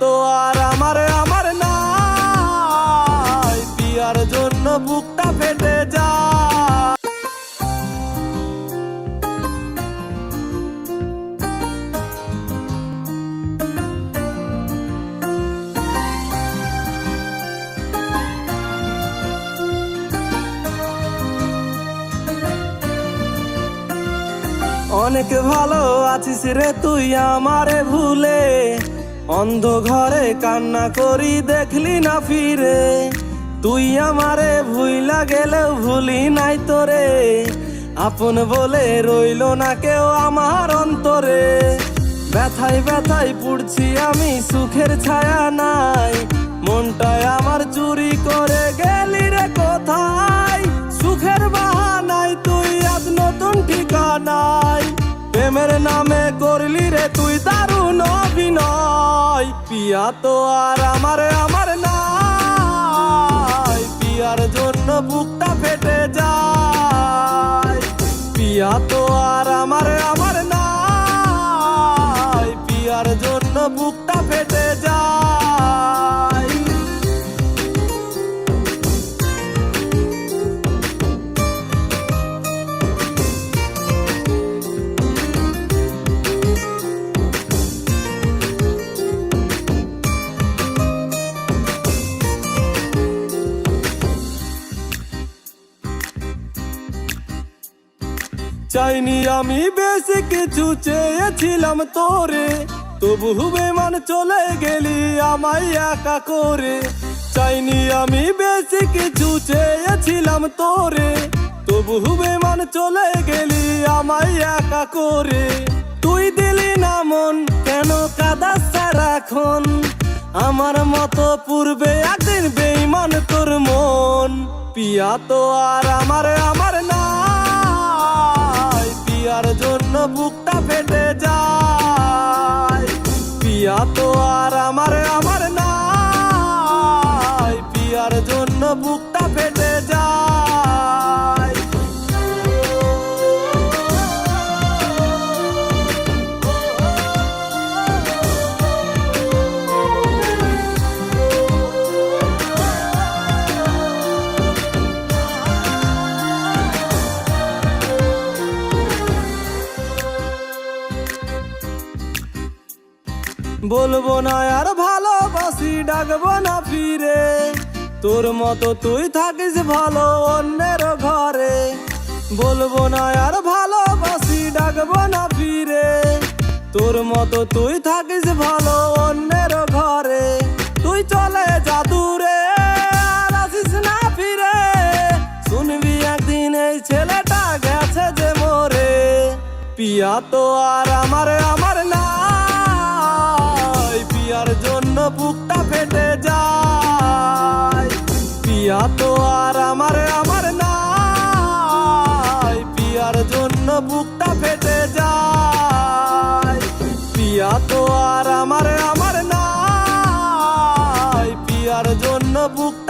তো আর আমার আমার নাই। পিয়ার জন্য বুকটা ফেটে যায়। অনেক ভালো আছিস রে তুই আমারে ভুলে। অন্ধ ঘরে কান্না করি, দেখলি না ফিরে। তুই আমারে ভুইলা গেলেও ভুলি নাই তোরে। আপন বলে রইল না কেউ আমার অন্তরে। ব্যথায় ব্যথায় পুড়ছি আমি, সুখের ছায়া নাই। মনটায় আমার চুরি করে গেলি রে কোথায়? সুখের বাহানায় তুই আজ নতুন ঠিকানায়। প্রেমের নামে করলি রে তুই দারুণ অভিনয়। পিয়া তো আর আমার আমার নাই। পিয়ার জন্য বুকটা ফেটে যায়। পিয়া তো আর আমার আমার নাই। পিয়ার জন্য বুকটা চাইনি আমি বেশি কিছু চেয়েছিলাম তোরে। তবু বেমান চলে গেলি আমায় একা করে। চাইনি আমি বেশি কিছু চেয়েছিলাম তোরে। তবু বেমান চলে গেলি আমায় একা করে। তুই দিলি না মন, কেন কাদা সারাক্ষণ আমার মতো পূর্বে একদিন বেইমান তোর মন। পিয়া তো আর আমার আমার পিয়ার জন্য বুকটা ফেটে যায়। পিয়া তো আর আমার আমার না পিয়ার জন্য বুকটা বলব না আর ভালোবাসি, ডাকবো না ফিরে। তোর মতো তুই থাকিস ভালো অন্যের ঘরে। বলব না আর ভালোবাসি, ডাকবো না ফিরে। তোর মতো তুই থাকিস ভালো অন্যের ঘরে। তুই চলে যা দূরে, আর আসিস না ফিরে। শুনবি একদিন এই ছেলেটা গেছে যে মোরে। পিয়া তো আর আমার বুকটা ফেটে যায়। পিয়া তো আর আমার আমার নাই। পিয়ার জন্য বুকটা ফেটে যায়। পিয়া তো আর আমার আমার নাই। পিয়ার জন্য বুক